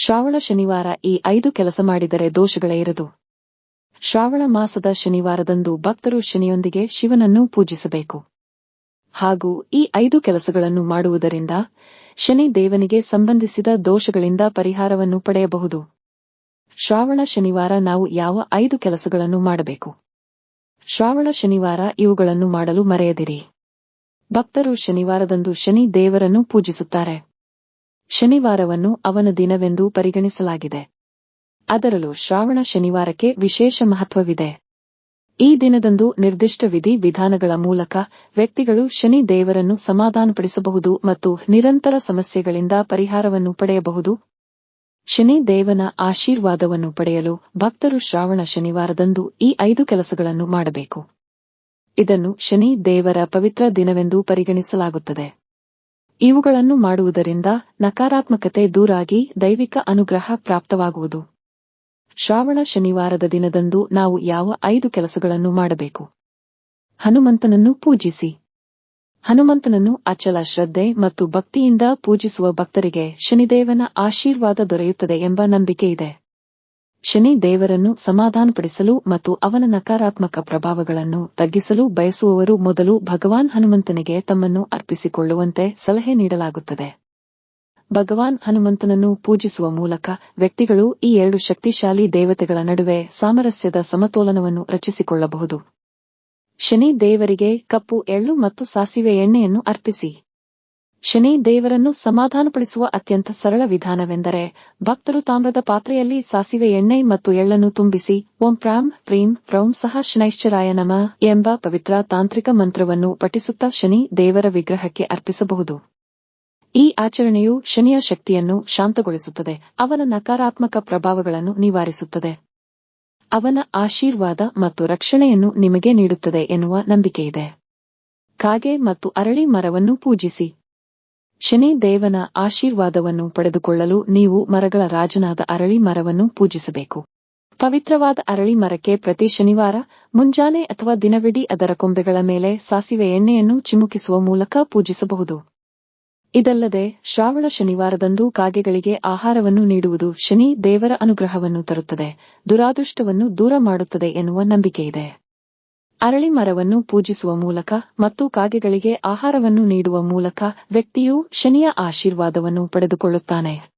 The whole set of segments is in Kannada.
ಶ್ರಾವಣ ಶನಿವಾರ ಈ ಐದು ಕೆಲಸ ಮಾಡಿದರೆ ದೋಷಗಳೇ ಇರದು. ಶ್ರಾವಣ ಮಾಸದ ಶನಿವಾರದಂದು ಭಕ್ತರು ಶನಿಯೊಂದಿಗೆ ಶಿವನನ್ನು ಪೂಜಿಸಬೇಕು. ಹಾಗೂ ಈ ಐದು ಕೆಲಸಗಳನ್ನು ಮಾಡುವುದರಿಂದ ಶನಿ ದೇವನಿಗೆ ಸಂಬಂಧಿಸಿದ ದೋಷಗಳಿಂದ ಪರಿಹಾರವನ್ನು ಪಡೆಯಬಹುದು. ಶ್ರಾವಣ ಶನಿವಾರ ನಾವು ಯಾವ ಐದು ಕೆಲಸಗಳನ್ನು ಮಾಡಬೇಕು? ಶ್ರಾವಣ ಶನಿವಾರ ಇವುಗಳನ್ನು ಮಾಡಲು ಮರೆಯದಿರಿ. ಭಕ್ತರು ಶನಿವಾರದಂದು ಶನಿ ದೇವರನ್ನು ಪೂಜಿಸುತ್ತಾರೆ. ಶನಿವಾರವನ್ನು ಅವನ ದಿನವೆಂದು ಪರಿಗಣಿಸಲಾಗಿದೆ. ಅದರಲ್ಲೂ ಶ್ರಾವಣ ಶನಿವಾರಕ್ಕೆ ವಿಶೇಷ ಮಹತ್ವವಿದೆ. ಈ ದಿನದಂದು ನಿರ್ದಿಷ್ಟ ವಿಧಿ ವಿಧಾನಗಳ ಮೂಲಕ ವ್ಯಕ್ತಿಗಳು ಶನಿ ದೇವರನ್ನು ಸಮಾಧಾನಪಡಿಸಬಹುದು ಮತ್ತು ನಿರಂತರ ಸಮಸ್ಯೆಗಳಿಂದ ಪರಿಹಾರವನ್ನು ಪಡೆಯಬಹುದು. ಶನಿ ದೇವನ ಆಶೀರ್ವಾದವನ್ನು ಪಡೆಯಲು ಭಕ್ತರು ಶ್ರಾವಣ ಶನಿವಾರದಂದು ಈ ಐದು ಕೆಲಸಗಳನ್ನು ಮಾಡಬೇಕು. ಇದನ್ನು ಶನಿ ದೇವರ ಪವಿತ್ರ ದಿನವೆಂದು ಪರಿಗಣಿಸಲಾಗುತ್ತದೆ. ಇವುಗಳನ್ನು ಮಾಡುವುದರಿಂದ ನಕಾರಾತ್ಮಕತೆ ದೂರಾಗಿ ದೈವಿಕ ಅನುಗ್ರಹ ಪ್ರಾಪ್ತವಾಗುವುದು. ಶ್ರಾವಣ ಶನಿವಾರದ ದಿನದಂದು ನಾವು ಯಾವ ಐದು ಕೆಲಸಗಳನ್ನು ಮಾಡಬೇಕು? ಹನುಮಂತನನ್ನು ಪೂಜಿಸಿ. ಹನುಮಂತನನ್ನು ಅಚಲ ಶ್ರದ್ಧೆ ಮತ್ತು ಭಕ್ತಿಯಿಂದ ಪೂಜಿಸುವ ಭಕ್ತರಿಗೆ ಶನಿದೇವನ ಆಶೀರ್ವಾದ ದೊರೆಯುತ್ತದೆ ಎಂಬ ನಂಬಿಕೆಯಿದೆ. ಶನಿ ದೇವರನ್ನು ಸಮಾಧಾನಪಡಿಸಲು ಮತ್ತು ಅವನ ನಕಾರಾತ್ಮಕ ಪ್ರಭಾವಗಳನ್ನು ತಗ್ಗಿಸಲು ಬಯಸುವವರು ಮೊದಲು ಭಗವಾನ್ ಹನುಮಂತನಿಗೆ ತಮ್ಮನ್ನು ಅರ್ಪಿಸಿಕೊಳ್ಳುವಂತೆ ಸಲಹೆ ನೀಡಲಾಗುತ್ತದೆ. ಭಗವಾನ್ ಹನುಮಂತನನ್ನು ಪೂಜಿಸುವ ಮೂಲಕ ವ್ಯಕ್ತಿಗಳು ಈ ಎರಡು ಶಕ್ತಿಶಾಲಿ ದೇವತೆಗಳ ನಡುವೆ ಸಾಮರಸ್ಯದ ಸಮತೋಲನವನ್ನು ರಚಿಸಿಕೊಳ್ಳಬಹುದು. ಶನಿ ದೇವರಿಗೆ ಕಪ್ಪು ಎಳ್ಳು ಮತ್ತು ಸಾಸಿವೆ ಎಣ್ಣೆಯನ್ನು ಅರ್ಪಿಸಿ. ಶನಿ ದೇವರನ್ನು ಸಮಾಧಾನಪಡಿಸುವ ಅತ್ಯಂತ ಸರಳ ವಿಧಾನವೆಂದರೆ, ಭಕ್ತರು ತಾಮ್ರದ ಪಾತ್ರೆಯಲ್ಲಿ ಸಾಸಿವೆ ಎಣ್ಣೆ ಮತ್ತು ಎಳ್ಳನ್ನು ತುಂಬಿಸಿ, ಓಂ ಪ್ರಾಂ, ಪ್ರೀಂ, ಪ್ರೌಂ ಸಹ ಶನೈಶ್ಚರಾಯ ನಮ ಎಂಬ ಪವಿತ್ರ ತಾಂತ್ರಿಕ ಮಂತ್ರವನ್ನು ಪಠಿಸುತ್ತಾ ಶನಿ ದೇವರ ವಿಗ್ರಹಕ್ಕೆ ಅರ್ಪಿಸಬಹುದು. ಈ ಆಚರಣೆಯು ಶನಿಯ ಶಕ್ತಿಯನ್ನು ಶಾಂತಗೊಳಿಸುತ್ತದೆ, ಅವನ ನಕಾರಾತ್ಮಕ ಪ್ರಭಾವಗಳನ್ನು ನಿವಾರಿಸುತ್ತದೆ. ಅವನ ಆಶೀರ್ವಾದ ಮತ್ತು ರಕ್ಷಣೆಯನ್ನು ನಿಮಗೆ ನೀಡುತ್ತದೆ ಎನ್ನುವ ನಂಬಿಕೆಯಿದೆ. ಕಾಗೆ ಮತ್ತು ಅರಳಿ ಮರವನ್ನು ಪೂಜಿಸಿ. ಶನಿ ದೇವನ ಆಶೀರ್ವಾದವನ್ನು ಪಡೆದುಕೊಳ್ಳಲು ನೀವು ಮರಗಳ ರಾಜನಾದ ಅರಳಿ ಮರವನ್ನು ಪೂಜಿಸಬೇಕು. ಪವಿತ್ರವಾದ ಅರಳಿ ಮರಕ್ಕೆ ಪ್ರತಿ ಶನಿವಾರ, ಮುಂಜಾನೆ ಅಥವಾ ದಿನವಿಡೀ ಅದರ ಕೊಂಬೆಗಳ ಮೇಲೆ ಸಾಸಿವೆ ಎಣ್ಣೆಯನ್ನು ಚಿಮುಕಿಸುವ ಮೂಲಕ ಪೂಜಿಸಬಹುದು. ಇದಲ್ಲದೆ, ಶ್ರಾವಣ ಶನಿವಾರದಂದು ಕಾಗೆಗಳಿಗೆ ಆಹಾರವನ್ನು ನೀಡುವುದು ಶನಿ ದೇವರ ಅನುಗ್ರಹವನ್ನು ತರುತ್ತದೆ, ದುರಾದೃಷ್ಟವನ್ನು ದೂರ ಮಾಡುತ್ತದೆ ಎನ್ನುವ ನಂಬಿಕೆಯಿದೆ. ಅರಳಿ ಮರವನ್ನು ಪೂಜಿಸುವ ಮೂಲಕ ಮತ್ತು ಕಾಗೆಗಳಿಗೆ ಆಹಾರವನ್ನು ನೀಡುವ ಮೂಲಕ ವ್ಯಕ್ತಿಯು ಶನಿಯ ಆಶೀರ್ವಾದವನ್ನು ಪಡೆದುಕೊಳ್ಳುತ್ತಾನೆ.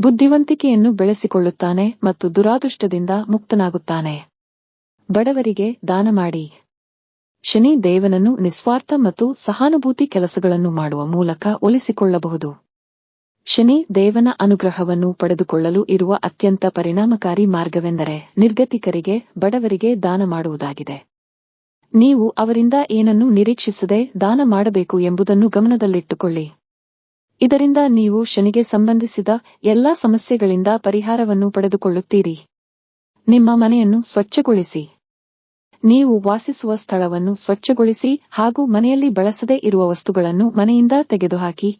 ಬುದ್ಧಿವಂತಿಕೆಯನ್ನು ಬೆಳೆಸಿಕೊಳ್ಳುತ್ತಾನೆ ಮತ್ತು ದುರಾದೃಷ್ಟದಿಂದ ಮುಕ್ತನಾಗುತ್ತಾನೆ. ಬಡವರಿಗೆ ದಾನ ಮಾಡಿ. ಶನಿ ದೇವನನ್ನು ನಿಸ್ವಾರ್ಥ ಮತ್ತು ಸಹಾನುಭೂತಿ ಕೆಲಸಗಳನ್ನು ಮಾಡುವ ಮೂಲಕ ಒಲಿಸಿಕೊಳ್ಳಬಹುದು. ಶನಿ ದೇವನ ಅನುಗ್ರಹವನ್ನು ಪಡೆದುಕೊಳ್ಳಲು ಇರುವ ಅತ್ಯಂತ ಪರಿಣಾಮಕಾರಿ ಮಾರ್ಗವೆಂದರೆ ನಿರ್ಗತಿಕರಿಗೆ, ಬಡವರಿಗೆ ದಾನ ಮಾಡುವುದಾಗಿದೆ. ನೀವು ಅವರಿಂದ ಏನನ್ನು ನಿರೀಕ್ಷಿಸದೆ ದಾನ ಮಾಡಬೇಕು ಎಂಬುದನ್ನು ಗಮನದಲ್ಲಿಟ್ಟುಕೊಳ್ಳಿ. ಇದರಿಂದ ನೀವು ಶನಿಗೆ ಸಂಬಂಧಿಸಿದ ಎಲ್ಲಾ ಸಮಸ್ಯೆಗಳಿಂದ ಪರಿಹಾರವನ್ನು ಪಡೆದುಕೊಳ್ಳುತ್ತೀರಿ. ನಿಮ್ಮ ಮನೆಯನ್ನು ಸ್ವಚ್ಛಗೊಳಿಸಿ. ನೀವು ವಾಸಿಸುವ ಸ್ಥಳವನ್ನು ಸ್ವಚ್ಛಗೊಳಿಸಿ ಹಾಗೂ ಮನೆಯಲ್ಲಿ ಬಳಸದೇ ಇರುವ ವಸ್ತುಗಳನ್ನು ಮನೆಯಿಂದ ತೆಗೆದುಹಾಕಿ.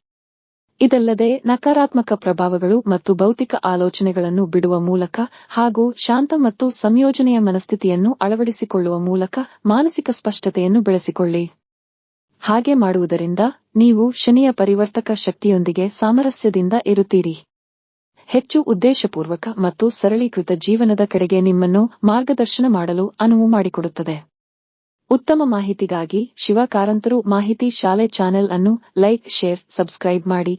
ಇದಲ್ಲದೆ ನಕಾರಾತ್ಮಕ ಪ್ರಭಾವಗಳು ಮತ್ತು ಭೌತಿಕ ಆಲೋಚನೆಗಳನ್ನು ಬಿಡುವ ಮೂಲಕ ಹಾಗೂ ಶಾಂತ ಮತ್ತು ಸಂಯೋಜನೆಯ ಮನಸ್ಥಿತಿಯನ್ನು ಅಳವಡಿಸಿಕೊಳ್ಳುವ ಮೂಲಕ ಮಾನಸಿಕ ಸ್ಪಷ್ಟತೆಯನ್ನು ಬೆಳೆಸಿಕೊಳ್ಳಿ. ಹಾಗೆ ಮಾಡುವುದರಿಂದ ನೀವು ಶನಿಯ ಪರಿವರ್ತಕ ಶಕ್ತಿಯೊಂದಿಗೆ ಸಾಮರಸ್ಯದಿಂದ ಇರುತ್ತೀರಿ. ಹೆಚ್ಚು ಉದ್ದೇಶಪೂರ್ವಕ ಮತ್ತು ಸರಳೀಕೃತ ಜೀವನದ ಕಡೆಗೆ ನಿಮ್ಮನ್ನು ಮಾರ್ಗದರ್ಶನ ಮಾಡಲು ಅನುವು ಮಾಡಿಕೊಡುತ್ತದೆ. ಉತ್ತಮ ಮಾಹಿತಿಗಾಗಿ ಶಿವಕಾರಂತರು ಮಾಹಿತಿ ಶಾಲೆ ಚಾನೆಲ್ ಅನ್ನು ಲೈಕ್ ಶೇರ್ ಸಬ್ಸ್ಕ್ರೈಬ್ ಮಾಡಿ.